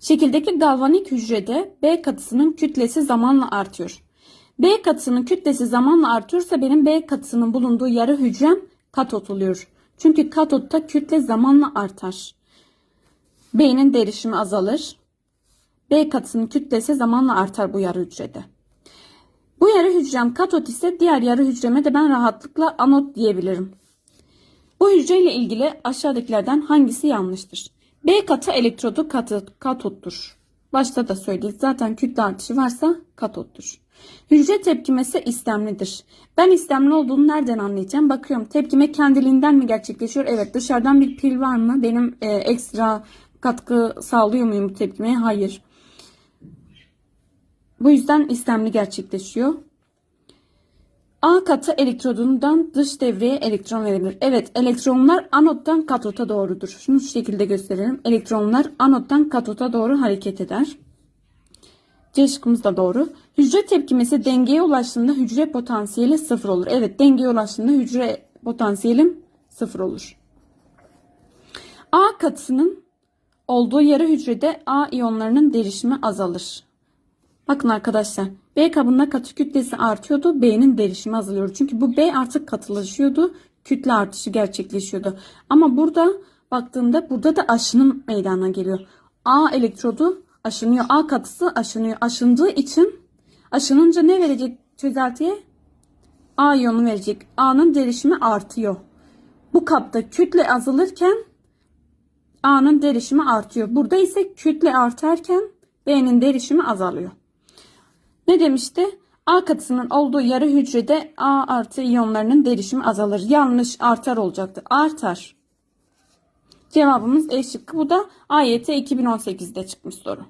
Şekildeki galvanik hücrede B katısının kütlesi zamanla artıyor. B katısının kütlesi zamanla artıyorsa benim B katısının bulunduğu yarı hücrem katot oluyor. Çünkü katotta kütle zamanla artar. B'nin derişimi azalır. B katısının kütlesi zamanla artar bu yarı hücrede. Bu yarı hücrem katot ise diğer yarı hücreme de ben rahatlıkla anot diyebilirim. Bu hücreyle ilgili aşağıdakilerden hangisi yanlıştır? B katı elektrodu katı, katottur. Başta da söyledik. Zaten kütle artışı varsa katottur. Hücre tepkimesi istemlidir. Ben istemli olduğunu nereden anlayacağım? Bakıyorum tepkime kendiliğinden mi gerçekleşiyor? Evet dışarıdan bir pil var mı? Benim e, ekstra katkı sağlıyor muyum bu tepkimeye? Hayır. Bu yüzden istemli gerçekleşiyor. A katı elektrodundan dış devreye elektron verilir. Evet elektronlar anottan katota doğrudur. Şunu şu şekilde gösterelim. Elektronlar anottan katota doğru hareket eder. C şıkkımız da doğru. Hücre tepkimesi dengeye ulaştığında hücre potansiyeli sıfır olur. Evet dengeye ulaştığında hücre potansiyelim sıfır olur. A katısının olduğu yarı hücrede A iyonlarının derişimi azalır. Bakın arkadaşlar B kabında katı kütlesi artıyordu. B'nin derişimi azalıyor. Çünkü bu B artık katılaşıyordu. Kütle artışı gerçekleşiyordu. Ama burada baktığımda burada da aşınım meydana geliyor. A elektrodu aşınıyor. A katısı aşınıyor. Aşındığı için aşınınca ne verecek çözeltiye? A iyonu verecek. A'nın derişimi artıyor. Bu kapta kütle azalırken A'nın derişimi artıyor. Burada ise kütle artarken B'nin derişimi azalıyor. Ne demişti? A katısının olduğu yarı hücrede A artı iyonlarının derişimi azalır. Yanlış artar olacaktı. Artar. Cevabımız E şıkkı. Bu da AYT 2018'de çıkmış soru.